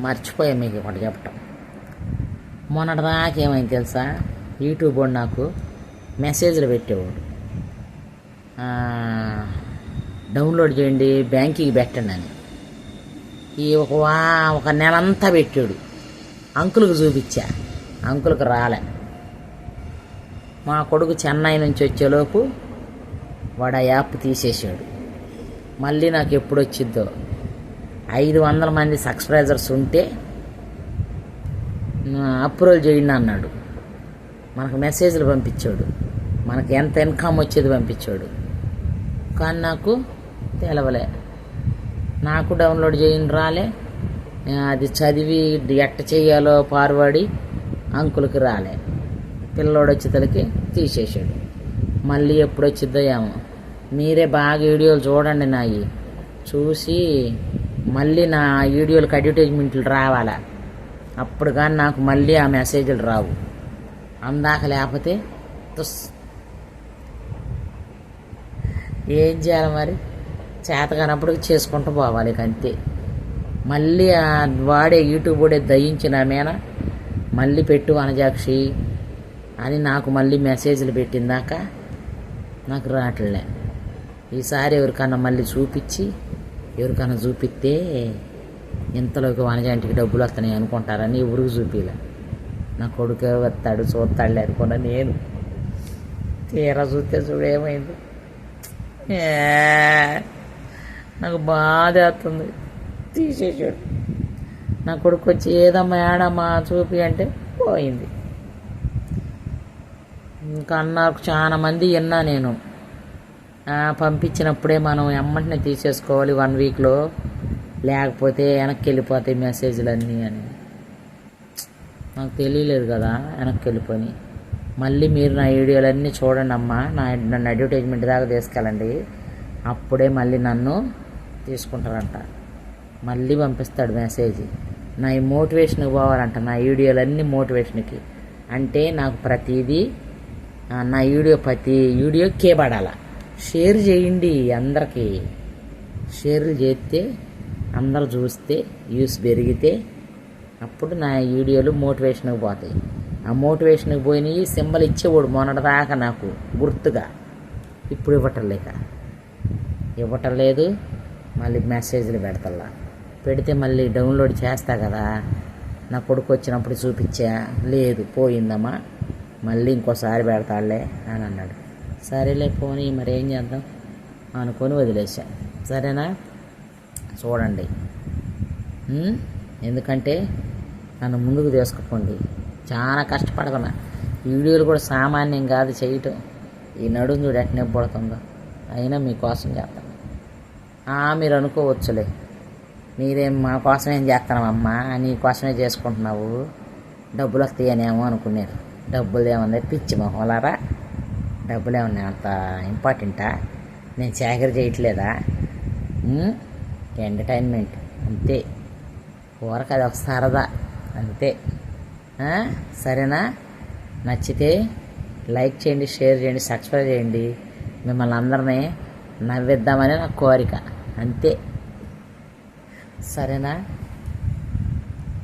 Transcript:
మర్చిపోయా మీకు ఒకటి చెప్పటం. మొన్నటిదాకా ఏమైంది తెలుసా? యూట్యూబ్ వాడు నాకు మెసేజ్లు పెట్టేవాడు. డౌన్లోడ్ చేయండి బ్యాంకింగ్ పెట్టండి అని. ఈ ఒక వా ఒక నెలంతా పెట్టాడు. అంకులకు చూపించా. అంకులకు రాలే. మా కొడుకు చెన్నై నుంచి వచ్చేలోపు వాడు ఆ యాప్ తీసేసాడు మళ్ళీ నాకు ఎప్పుడు వచ్చిద్దో ఐదు వందల మంది సబ్స్క్రైబర్స్ ఉంటే అప్రూవల్ చేయండి అన్నాడు. మనకు మెసేజ్లు పంపించాడు. మనకి ఎంత ఇన్కమ్ వచ్చేది పంపించాడు. కానీ నాకు తెలవలే. నాకు డౌన్లోడ్ చేయండి రాలే. అది చదివి ఎట్ట చేయాలో పార్వాడి అంకులకి రాలే. పిల్లోడు వచ్చేతలకి తీసేసాడు మళ్ళీ ఎప్పుడు వచ్చిద్దో ఏమో. మీరే బాగా వీడియోలు చూడండి నాయి. చూసి మళ్ళీ నా వీడియోలకు అడ్వర్టైజ్మెంట్లు రావాలా? అప్పుడు కానీ నాకు మళ్ళీ ఆ మెసేజ్లు రావు. అందాక లేకపోతే తుస్. ఏం చేయాలి మరి? చేత కానప్పుడు చేసుకుంటూ పోవాలి అంతే. మళ్ళీ ఆ వాడే యూట్యూబ్ వాడే దయించిన మేన మళ్ళీ పెట్టు అనజాక్షి అని నాకు మళ్ళీ మెసేజ్లు పెట్టిందాక నాకు రావట్లే. ఈసారి ఎవరికన్నా మళ్ళీ చూపించి ఎవరికైనా చూపిస్తే ఇంతలోకి వనజాంటికి డబ్బులు వస్తున్నాయి అనుకుంటారని ఎవరికి చూపిలే? నా కొడుకు వస్తాడు చూస్తాడులే అనుకున్నా నేను. తీరా చూస్తే చూడేమైంది? ఏ, నాకు బాధ అవుతుంది తీసేసాడు. నా కొడుకు వచ్చి ఏదమ్మా ఏడమ్మా చూపి అంటే పోయింది. ఇంకా నాకు చాలా మంది విన్నా నేను. పంపించినప్పుడే మనం ఎమ్మంటనే తీసేసుకోవాలి వన్ వీక్లో. లేకపోతే వెనక్కి వెళ్ళిపోతాయి మెసేజ్లు అన్నీ అని. నాకు తెలియలేదు కదా వెనక్కి వెళ్ళిపోయి మళ్ళీ మీరు నా వీడియోలన్నీ చూడండి అమ్మా. నా నన్ను అడ్వర్టైజ్మెంట్ దాకా తీసుకెళ్ళండి. అప్పుడే మళ్ళీ నన్ను తీసుకుంటారంట. మళ్ళీ పంపిస్తాడు మెసేజ్. నా ఈ మోటివేషన్కి పోవాలంట నా వీడియోలన్నీ మోటివేషన్కి. అంటే నాకు ప్రతిదీ నా వీడియో ప్రతి వీడియో కేబడాలా. షేర్ చేయండి అందరికీ. షేర్లు చేస్తే అందరు చూస్తే వ్యూస్ పెరిగితే అప్పుడు నా వీడియోలు మోటివేషన్కి పోతాయి. ఆ మోటివేషన్కి పోయినవి సింబల్ ఇచ్చేవాడు మొన్నటిదాకా నాకు గుర్తుగా. ఇప్పుడు ఇవ్వటం లేక ఇవ్వటం లేదు మళ్ళీ మెసేజ్లు పెడతల్లా. పెడితే మళ్ళీ డౌన్లోడ్ చేస్తా కదా. నా కొడుకు వచ్చినప్పుడు చూపించా. లేదు పోయిందమ్మా. మళ్ళీ ఇంకోసారి పెడతాడులే అని అన్నాడు. సరేలే పోనీ మరి ఏం చేద్దాం? అనుకొని వదిలేశాను సరేనా? చూడండి. ఎందుకంటే నన్ను ముందుకు తీసుకుపోండి. చాలా కష్టపడుతున్నా వీడియోలు కూడా సామాన్యం కాదు చేయటం. ఈ నడుము చూడు ఎట్నే పడుతుందో అయినా మీకోసం చేస్తాను మీరు అనుకోవచ్చులే. మీరేం మా కోసం ఏం చేస్తున్నావమ్మా నీ కోసమే చేసుకుంటున్నావు. డబ్బులు వస్తాయనేమో అనుకున్నారు. డబ్బులు ఏమన్నా పిచ్చి మొహలారా డబ్బులు ఏమన్నా అంత ఇంపార్టెంటా? నేను సేకరి చేయట్లేదా? ఎంటర్టైన్మెంట్ అంతే. ఊరకు అది ఒక సరదా అంతే. సరేనా? నచ్చితే లైక్ చేయండి షేర్ చేయండి సబ్స్క్రైబ్ చేయండి. మిమ్మల్ని అందరినీ నవ్విద్దామని నా కోరిక అంతే. సరేనా?